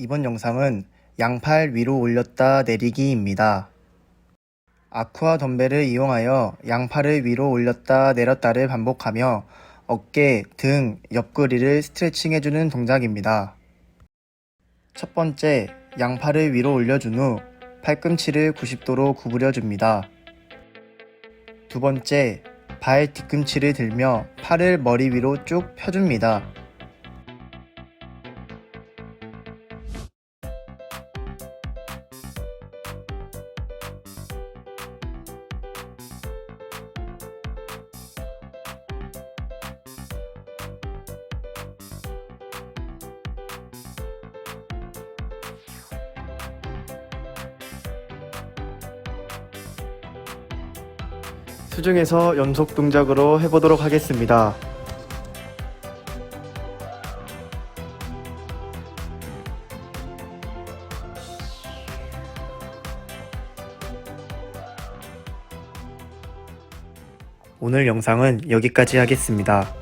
이번 영상은 양팔 위로 올렸다 내리기입니다. 아쿠아 덤벨을 이용하여 양팔을 위로 올렸다 내렸다를 반복하며 어깨, 등, 옆구리를 스트레칭해주는 동작입니다. 첫 번째, 양팔을 위로 올려준 후 팔꿈치를 90도로 구부려줍니다. 두 번째, 발 뒤꿈치를 들며 팔을 머리 위로 쭉 펴줍니다. 수중에서 연속 동작으로 해보도록 하겠습니다. 오늘 영상은 여기까지 하겠습니다.